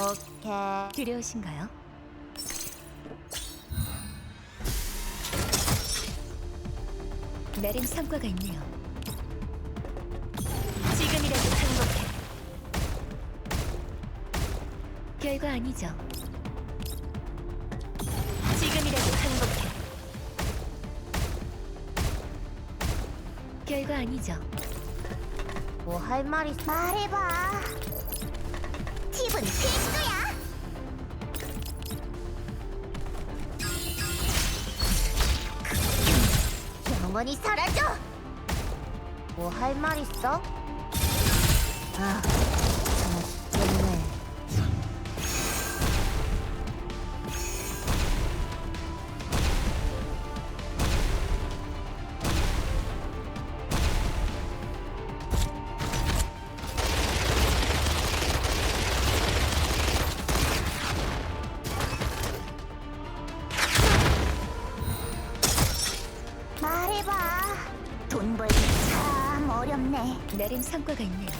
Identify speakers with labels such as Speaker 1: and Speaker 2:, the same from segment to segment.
Speaker 1: 오케이.
Speaker 2: 두려우신가요? 내린 성과가 있네요. 지금이라도 행복해. 결과 아니죠. 지금이라도 행복해. 결과 아니죠.
Speaker 1: 뭐 할 말 있어? 말해봐. 팁은 필 영원히 사라져. 뭐할말 있어? 아, 정말 돈 벌기 참 어렵네.
Speaker 2: 내린 성과가 있네요.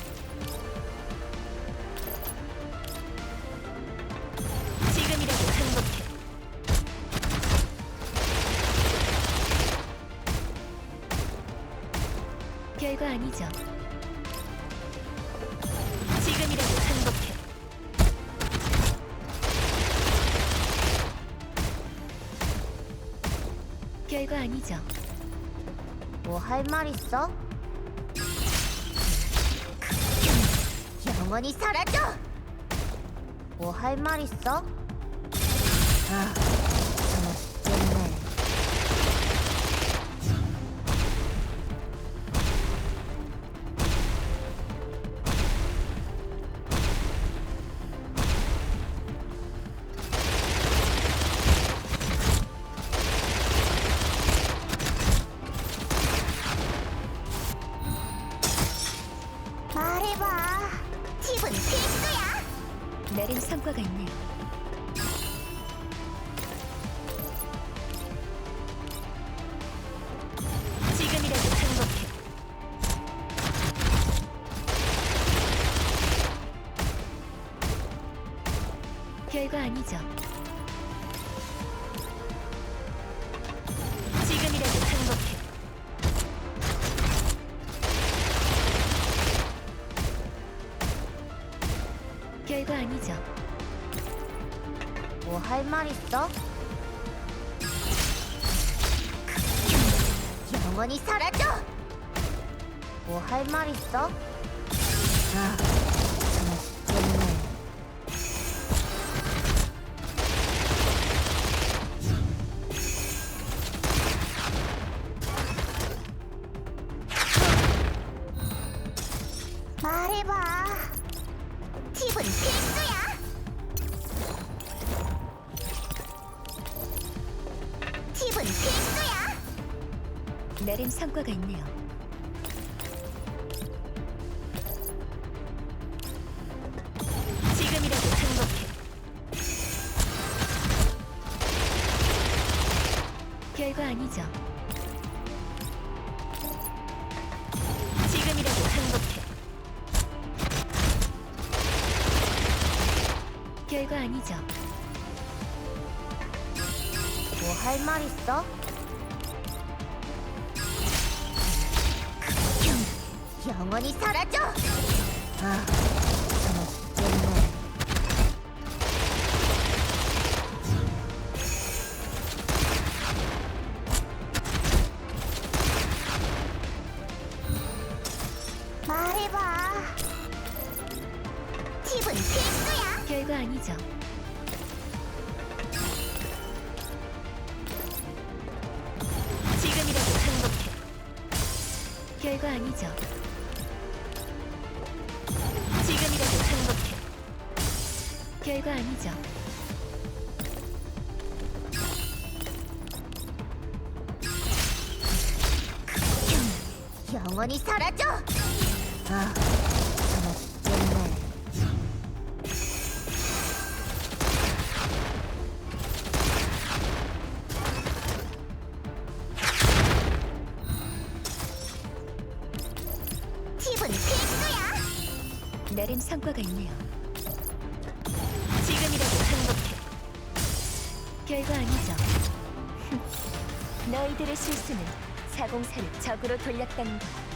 Speaker 2: 결과 아니죠. 지금이라도 행복해. 결과 아니죠.
Speaker 1: 뭐할말 있어? 영원히 사라져. 뭐할말 있어? 아,
Speaker 2: 내린 성과가 있네요. 아니죠. 결과 아니죠.
Speaker 1: 뭐 할 말 있어? 영원히 사라져. 뭐 할 말 있어? 아, 정말 말해봐. 팁은 필수
Speaker 2: 내린 성과가 있네요. 지금이라도 행복해. 결과 아니죠. 지금이라도 행복해. 결과 아니죠.
Speaker 1: 뭐 할 말 있어? 영원히 사라져. 아, 정말 말해봐. 팁은 필수야.
Speaker 2: 결과 아니죠. 지금이라도 행복해. 결과 아니죠. 결과 아니죠.
Speaker 1: 영원히 사라져. 아, 정말 팁은 필수야.
Speaker 2: 내린 성과가 있네요. 결과 아니죠. 너희들의 실수는 사공사를 적으로 돌렸다는 거야.